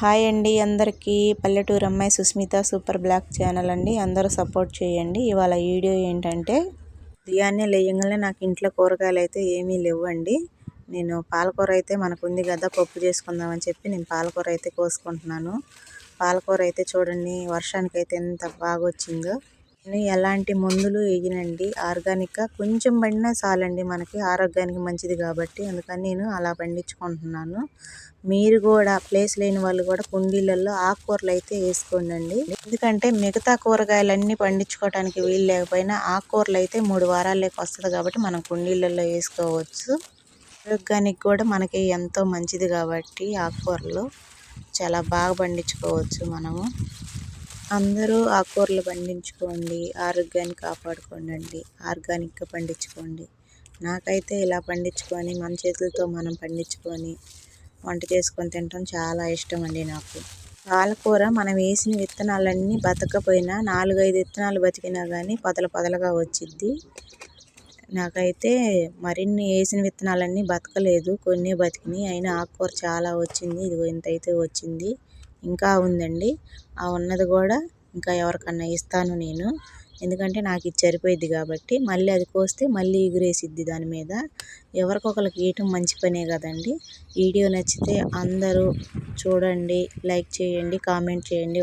Hi అండి అందరికీ. పల్లెటూరు అమ్మాయి సుస్మిత సూపర్ బ్లాక్ ఛానల్ అండి. అందరూ సపోర్ట్ చేయండి. ఇవాళ వీడియో ఏంటంటే ఉదయాన్నే లేయంగానే నాకు ఇంట్లో కూరగాయలు అయితే ఏమీ లేవండి. నేను పాలకూర అయితే మనకుంది కదా పప్పు చేసుకుందామని చెప్పి నేను పాలకూర అయితే కోసుకుంటున్నాను. పాలకూర అయితే చూడండి వర్షానికి అయితే ఎంత బాగా వచ్చిందో ఎలాంటి మందులు వేయనండి? ఆర్గానిక్గా కొంచెం పడినా చాలండి మనకి ఆరోగ్యానికి మంచిది కాబట్టి. అందుకని నేను అలా పండించుకుంటున్నాను. మీరు కూడా ప్లేస్ లేని వాళ్ళు కూడా కుండీలలో ఆకుకూరలు అయితే వేసుకోండి ఎందుకంటే మిగతా కూరగాయలన్నీ పండించుకోవడానికి వీలు లేకపోయినా ఆకుకూరలు అయితే మూడు వారాలకి వస్తుంది కాబట్టి మనం కుండీలలో వేసుకోవచ్చు. ఆరోగ్యానికి కూడా మనకి ఎంతో మంచిది కాబట్టి ఆకుకూరలు చాలా బాగా పండించుకోవచ్చు మనము. అందరూ ఆకుకూరలు పండించుకోండి ఆరోగ్యాన్ని కాపాడుకోండి ఆర్గానిక్గా పండించుకోండి. నాకైతే ఇలా పండించుకొని మన చేతులతో మనం పండించుకొని వంట చేసుకొని తినటం చాలా ఇష్టం అండి నాకు. పాలకూర మనం వేసిన విత్తనాలన్నీ బతకపోయినా నాలుగైదు విత్తనాలు బతికినా కానీ పొదల పొదలుగా వచ్చిద్ది. నాకైతే మరిన్ని వేసిన విత్తనాలన్నీ బతకలేదు కొన్ని బతికినాయి. అయినా ఆకుకూర చాలా వచ్చింది ఇదిగో ఇంత అయితే వచ్చింది. ఇంకా ఉందండి. ఆ ఉన్నది కూడా ఇంకా ఎవరికన్నా ఇస్తాను నేను. ఎందుకంటే నాకు ఇది సరిపోయిద్ది కాబట్టి మళ్ళీ అది కోస్తే మళ్ళీ ఎగురేసిద్ది దాని మీద. ఎవరికొకరికి ఇవ్వటం మంచి పనే కదండి. వీడియో నచ్చితే అందరూ చూడండి లైక్ చేయండి కామెంట్ చేయండి.